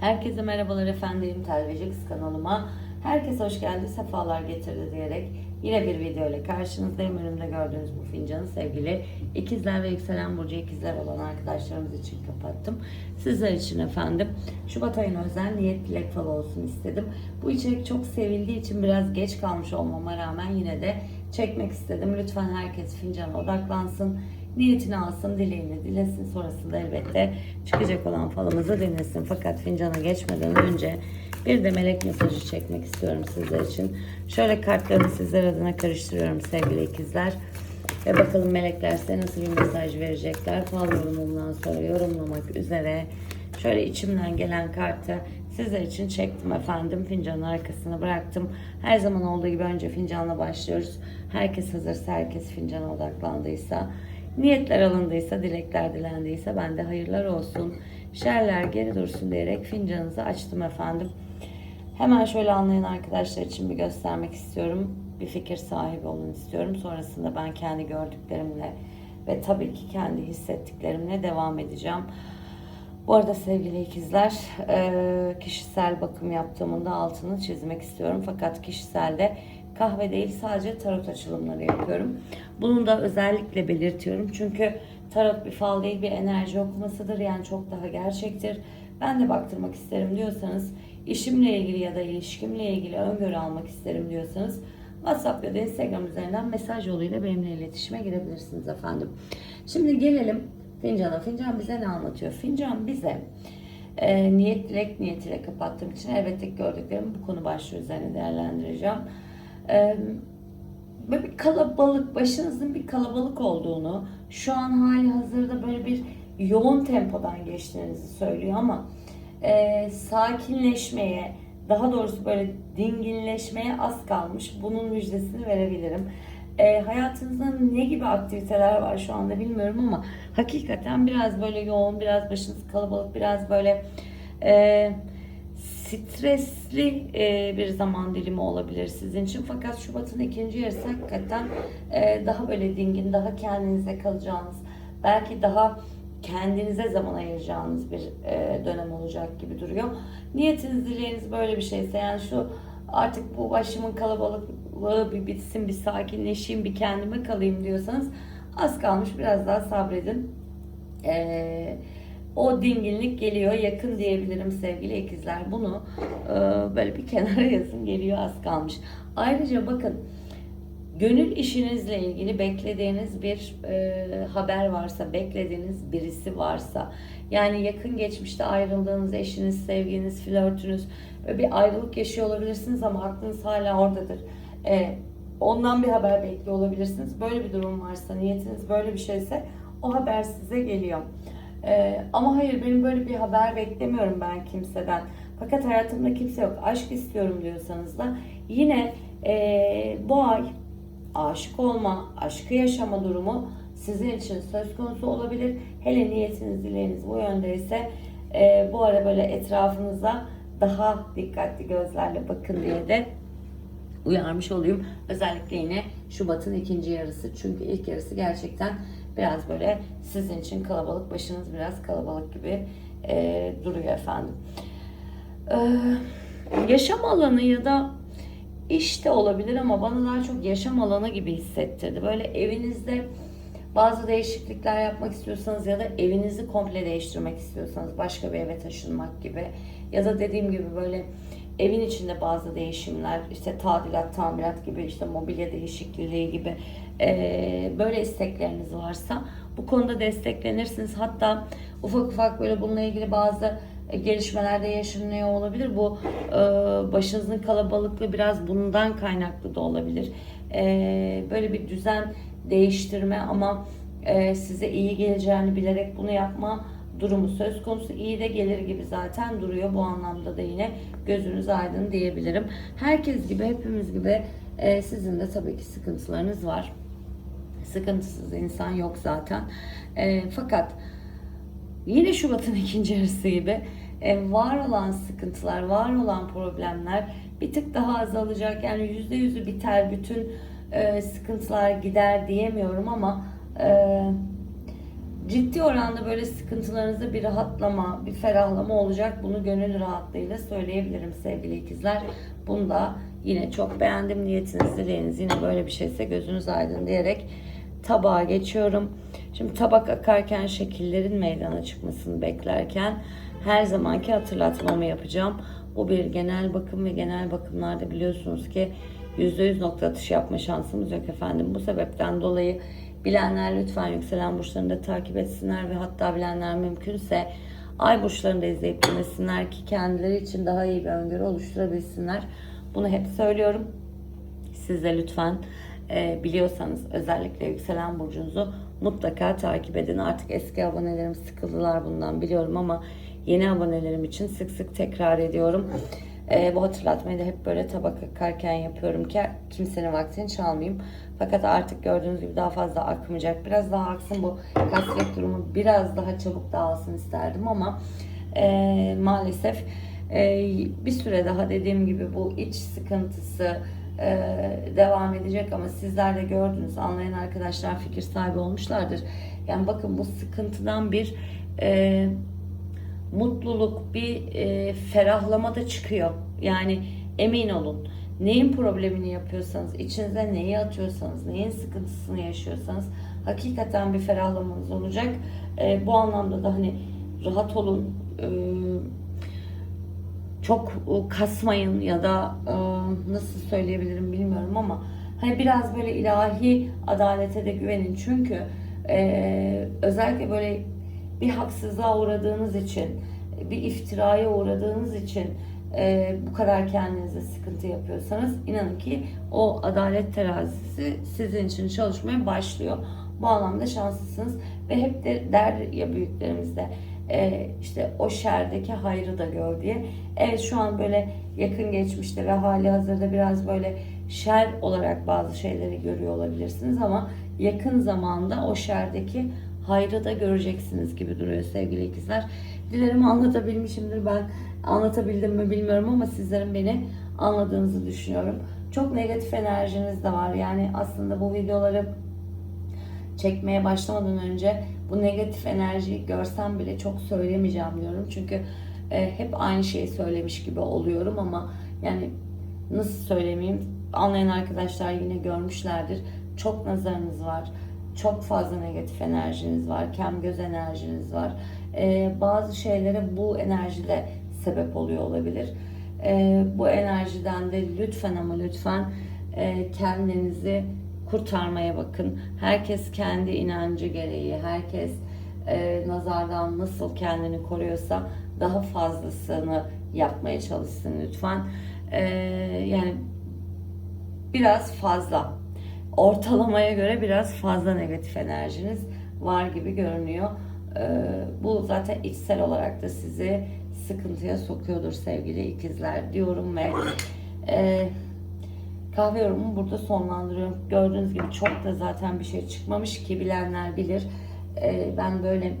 Herkese merhabalar efendim. Televizyon kanalıma. Herkes hoş geldi, sefalar getirdi diyerek yine bir video ile karşınızdayım. Önümde gördüğünüz bu fincanı sevgili ikizler ve yükselen burcu ikizler olan arkadaşlarımız için kapattım. Sizler için efendim Şubat ayına özel niyet dilek falı olsun istedim. Bu içerik çok sevildiği için biraz geç kalmış olmama rağmen yine de çekmek istedim. Lütfen herkes fincana odaklansın niyetini alsın, dileğini dilesin. Sonrasında elbette çıkacak olan falımızı dinlesin. Fakat fincana geçmeden önce bir de melek mesajı çekmek istiyorum sizler için. Şöyle kartlarımı sizler adına karıştırıyorum sevgili ikizler. Ve bakalım melekler size nasıl bir mesaj verecekler. Fal yorumundan sonra yorumlamak üzere. Şöyle içimden gelen kartı sizler için çektim efendim. Fincanın arkasına bıraktım. Her zaman olduğu gibi önce fincanla başlıyoruz. Herkes hazırsa, herkes fincana odaklandıysa, niyetler alındıysa, dilekler dilendiyse ben de hayırlar olsun. Şerler geri dursun diyerek fincanınızı açtım efendim. Hemen şöyle anlayan arkadaşlar için bir göstermek istiyorum. Bir fikir sahibi olun istiyorum. Sonrasında ben kendi gördüklerimle ve tabii ki kendi hissettiklerimle devam edeceğim. Bu arada sevgili ikizler, kişisel bakım yaptığımın da altını çizmek istiyorum. Fakat kişiselde kahve değil sadece tarot açılımları yapıyorum. Bunu da özellikle belirtiyorum. Çünkü tarot bir fal değil bir enerji okumasıdır. Yani çok daha gerçektir. Ben de baktırmak isterim diyorsanız, işimle ilgili ya da ilişkimle ilgili öngörü almak isterim diyorsanız WhatsApp ya da Instagram üzerinden mesaj yoluyla benimle iletişime girebilirsiniz efendim. Şimdi gelelim Fincana. Fincan bize ne anlatıyor? Fincan bize e, niyet dilek niyetiyle kapattığım için elbette gördüklerimi bu konu başlığı üzerine değerlendireceğim. Böyle bir kalabalık, başınızın bir kalabalık olduğunu, şu an hali hazırda böyle bir yoğun tempodan geçtiğinizi söylüyor ama e, sakinleşmeye, daha doğrusu böyle dinginleşmeye az kalmış. Bunun müjdesini verebilirim. E, hayatınızda ne gibi aktiviteler var şu anda bilmiyorum ama hakikaten biraz böyle yoğun, biraz başınız kalabalık, biraz böyle e, stresli e, bir zaman dilimi olabilir sizin için. Fakat Şubat'ın ikinci yarısı hakikaten e, daha böyle dingin, daha kendinize kalacağınız, belki daha kendinize zaman ayıracağınız bir e, dönem olacak gibi duruyor. Niyetiniz, dileğiniz böyle bir şeyse yani şu artık bu başımın kalabalıklığı bir bitsin, bir sakinleşeyim, bir kendime kalayım diyorsanız az kalmış biraz daha sabredin. Eee o dinginlik geliyor yakın diyebilirim sevgili ikizler. Bunu e, böyle bir kenara yazın geliyor az kalmış. Ayrıca bakın gönül işinizle ilgili beklediğiniz bir e, haber varsa, beklediğiniz birisi varsa, yani yakın geçmişte ayrıldığınız eşiniz, sevginiz, flörtünüz bir ayrılık yaşıyor olabilirsiniz ama aklınız hala oradadır. E, ondan bir haber bekliyor olabilirsiniz. Böyle bir durum varsa, niyetiniz böyle bir şeyse o haber size geliyor. Ee, ama hayır benim böyle bir haber beklemiyorum ben kimseden. Fakat hayatımda kimse yok. Aşk istiyorum diyorsanız da yine e, bu ay aşık olma, aşkı yaşama durumu sizin için söz konusu olabilir. Hele niyetiniz, dileğiniz bu yöndeyse e, bu ara böyle etrafınıza daha dikkatli gözlerle bakın diye de uyarmış olayım. Özellikle yine Şubat'ın ikinci yarısı. Çünkü ilk yarısı gerçekten biraz böyle sizin için kalabalık, başınız biraz kalabalık gibi e, duruyor efendim. Ee, yaşam alanı ya da işte olabilir ama bana daha çok yaşam alanı gibi hissettirdi. Böyle evinizde bazı değişiklikler yapmak istiyorsanız ya da evinizi komple değiştirmek istiyorsanız başka bir eve taşınmak gibi ya da dediğim gibi böyle evin içinde bazı değişimler işte tadilat, tamirat gibi işte mobilya değişikliği gibi e, böyle istekleriniz varsa bu konuda desteklenirsiniz. Hatta ufak ufak böyle bununla ilgili bazı gelişmelerde yaşanıyor olabilir. Bu e, başınızın kalabalıklığı biraz bundan kaynaklı da olabilir. E, böyle bir düzen değiştirme ama e, size iyi geleceğini bilerek bunu yapma durumu söz konusu. iyi de gelir gibi zaten duruyor. Bu anlamda da yine gözünüz aydın diyebilirim. Herkes gibi, hepimiz gibi e, sizin de tabii ki sıkıntılarınız var. Sıkıntısız insan yok zaten. E, fakat yine Şubat'ın ikinci yarısı gibi e, var olan sıkıntılar, var olan problemler bir tık daha azalacak. Yani yüzde yüzü biter, bütün e, sıkıntılar gider diyemiyorum ama e, ciddi oranda böyle sıkıntılarınızda bir rahatlama, bir ferahlama olacak. Bunu gönül rahatlığıyla söyleyebilirim sevgili ikizler. Bunu da yine çok beğendim. Niyetiniz, dileğiniz yine böyle bir şeyse gözünüz aydın diyerek tabağa geçiyorum. Şimdi tabak akarken şekillerin meydana çıkmasını beklerken her zamanki hatırlatmamı yapacağım. Bu bir genel bakım ve genel bakımlarda biliyorsunuz ki %100 nokta atışı yapma şansımız yok efendim. Bu sebepten dolayı bilenler lütfen yükselen burçlarını da takip etsinler ve hatta bilenler mümkünse ay burçlarını da izleyip dinlesinler ki kendileri için daha iyi bir öngörü oluşturabilsinler. Bunu hep söylüyorum. Siz de lütfen e, biliyorsanız özellikle yükselen burcunuzu mutlaka takip edin. Artık eski abonelerim sıkıldılar bundan biliyorum ama yeni abonelerim için sık sık tekrar ediyorum. E, bu hatırlatmayı da hep böyle tabak akarken yapıyorum ki kimsenin vaktini çalmayayım. Fakat artık gördüğünüz gibi daha fazla akmayacak. Biraz daha aksın bu kasvet durumu biraz daha çabuk dağılsın isterdim ama e, maalesef e, bir süre daha dediğim gibi bu iç sıkıntısı devam edecek ama sizler de gördünüz anlayan arkadaşlar fikir sahibi olmuşlardır. Yani bakın bu sıkıntıdan bir e, mutluluk, bir e, ferahlama da çıkıyor. Yani emin olun. Neyin problemini yapıyorsanız, içinize neyi atıyorsanız, neyin sıkıntısını yaşıyorsanız hakikaten bir ferahlamanız olacak. E, bu anlamda da hani rahat olun. E, çok e, kasmayın ya da e, nasıl söyleyebilirim bilmiyorum ama hani biraz böyle ilahi adalete de güvenin. Çünkü e, özellikle böyle bir haksızlığa uğradığınız için, bir iftiraya uğradığınız için bu kadar kendinize sıkıntı yapıyorsanız inanın ki o adalet terazisi sizin için çalışmaya başlıyor. Bu anlamda şanslısınız ve hep de der ya büyüklerimizde e, işte o şerdeki hayrı da gör diye. Evet şu an böyle yakın geçmişte ve hali hazırda biraz böyle şer olarak bazı şeyleri görüyor olabilirsiniz ama yakın zamanda o şerdeki hayrı da göreceksiniz gibi duruyor sevgili ikizler. Dilerim anlatabilmişimdir. Ben anlatabildim mi bilmiyorum ama sizlerin beni anladığınızı düşünüyorum. Çok negatif enerjiniz de var. Yani aslında bu videoları çekmeye başlamadan önce bu negatif enerjiyi görsem bile çok söylemeyeceğim diyorum. Çünkü e, hep aynı şeyi söylemiş gibi oluyorum ama yani nasıl söylemeyeyim anlayan arkadaşlar yine görmüşlerdir. Çok nazarınız var. Çok fazla negatif enerjiniz var. Kem göz enerjiniz var. E, bazı şeylere bu enerjide sebep oluyor olabilir. E, bu enerjiden de lütfen ama lütfen e, kendinizi kurtarmaya bakın. Herkes kendi inancı gereği, herkes e, nazardan nasıl kendini koruyorsa daha fazlasını yapmaya çalışsın lütfen. E, yani biraz fazla, ortalamaya göre biraz fazla negatif enerjiniz var gibi görünüyor. E, bu zaten içsel olarak da sizi sıkıntıya sokuyordur sevgili ikizler diyorum ve e, kahve yorumumu burada sonlandırıyorum. Gördüğünüz gibi çok da zaten bir şey çıkmamış ki bilenler bilir. E, ben böyle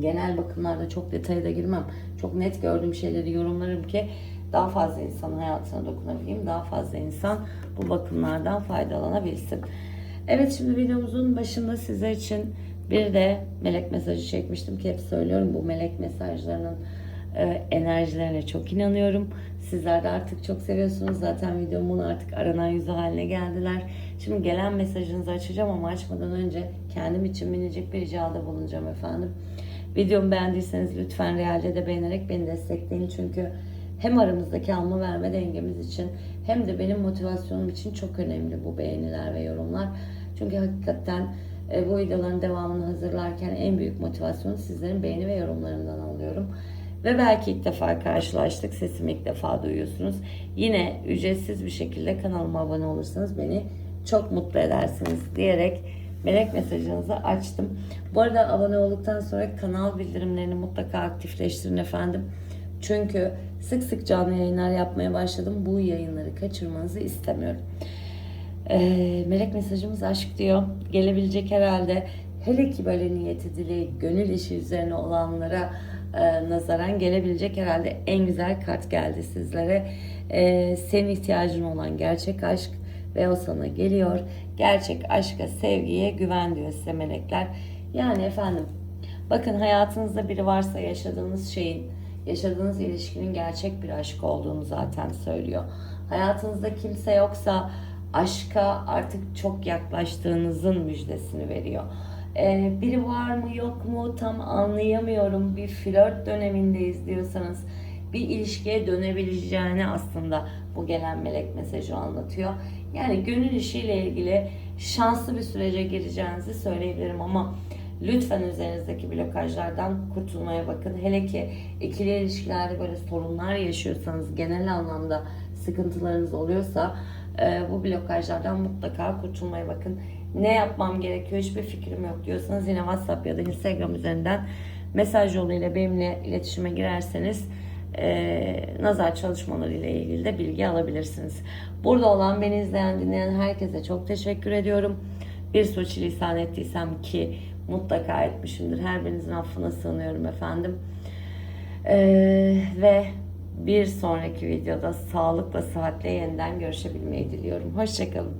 genel bakımlarda çok detaya da girmem. Çok net gördüğüm şeyleri yorumlarım ki daha fazla insanın hayatına dokunabileyim. Daha fazla insan bu bakımlardan faydalanabilsin. Evet şimdi videomuzun başında sizler için bir de melek mesajı çekmiştim ki hep söylüyorum bu melek mesajlarının enerjilerine çok inanıyorum. Sizler de artık çok seviyorsunuz. Zaten videomun artık aranan yüzü haline geldiler. Şimdi gelen mesajınızı açacağım ama açmadan önce kendim için minicik bir ricada bulunacağım efendim. Videomu beğendiyseniz lütfen realde de beğenerek beni destekleyin. Çünkü hem aramızdaki alma verme dengemiz için hem de benim motivasyonum için çok önemli bu beğeniler ve yorumlar. Çünkü hakikaten e, bu videoların devamını hazırlarken en büyük motivasyonu sizlerin beğeni ve yorumlarından alıyorum. Ve belki ilk defa karşılaştık. Sesimi ilk defa duyuyorsunuz. Yine ücretsiz bir şekilde kanalıma abone olursanız beni çok mutlu edersiniz diyerek melek mesajınızı açtım. Bu arada abone olduktan sonra kanal bildirimlerini mutlaka aktifleştirin efendim. Çünkü sık sık canlı yayınlar yapmaya başladım. Bu yayınları kaçırmanızı istemiyorum. Ee, melek mesajımız aşk diyor. Gelebilecek herhalde. Hele ki böyle niyeti dili, gönül işi üzerine olanlara e, nazaran gelebilecek herhalde en güzel kart geldi sizlere. E, senin ihtiyacın olan gerçek aşk ve o sana geliyor. Gerçek aşka, sevgiye güven diyor size melekler. Yani efendim bakın hayatınızda biri varsa yaşadığınız şeyin, yaşadığınız ilişkinin gerçek bir aşk olduğunu zaten söylüyor. Hayatınızda kimse yoksa aşka artık çok yaklaştığınızın müjdesini veriyor. Ee, biri var mı yok mu tam anlayamıyorum. Bir flört dönemindeyiz diyorsanız bir ilişkiye dönebileceğini aslında bu gelen melek mesajı anlatıyor. Yani gönül işiyle ilgili şanslı bir sürece gireceğinizi söyleyebilirim ama lütfen üzerinizdeki blokajlardan kurtulmaya bakın. Hele ki ikili ilişkilerde böyle sorunlar yaşıyorsanız, genel anlamda sıkıntılarınız oluyorsa e, bu blokajlardan mutlaka kurtulmaya bakın. Ne yapmam gerekiyor hiçbir fikrim yok diyorsanız yine WhatsApp ya da Instagram üzerinden mesaj yoluyla benimle iletişime girerseniz e, nazar çalışmaları ile ilgili de bilgi alabilirsiniz. Burada olan beni izleyen dinleyen herkese çok teşekkür ediyorum. Bir suçlisan ettiysem ki mutlaka etmişimdir. Her birinizin affına sığınıyorum efendim. E, ve bir sonraki videoda sağlıkla sıhhatle yeniden görüşebilmeyi diliyorum. Hoşçakalın.